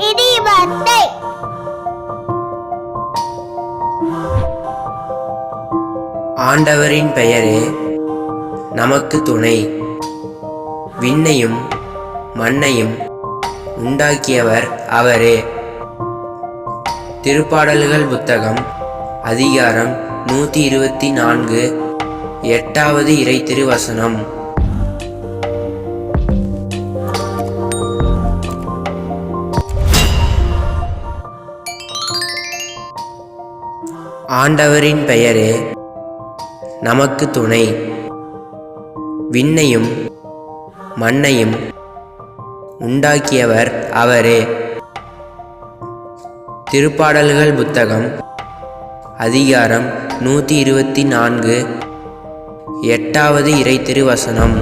இடிபத்தை ஆண்டவரின் பெயரே நமக்கு துணை. விண்ணையும் மண்ணையும் உண்டாக்கியவர் அவரே. திருப்பாடல்கள் புத்தகம் அதிகாரம் நூற்றி இருபத்தி நான்கு எட்டாவது இறை திருவசனம். ஆண்டவரின் பெயரே நமக்கு துணை. விண்ணையும் மண்ணையும் உண்டாக்கியவர் அவரே. திருப்பாடல்கள் புத்தகம் அதிகாரம் நூற்றி இருபத்தி நான்கு எட்டாவது இறை திருவசனம்.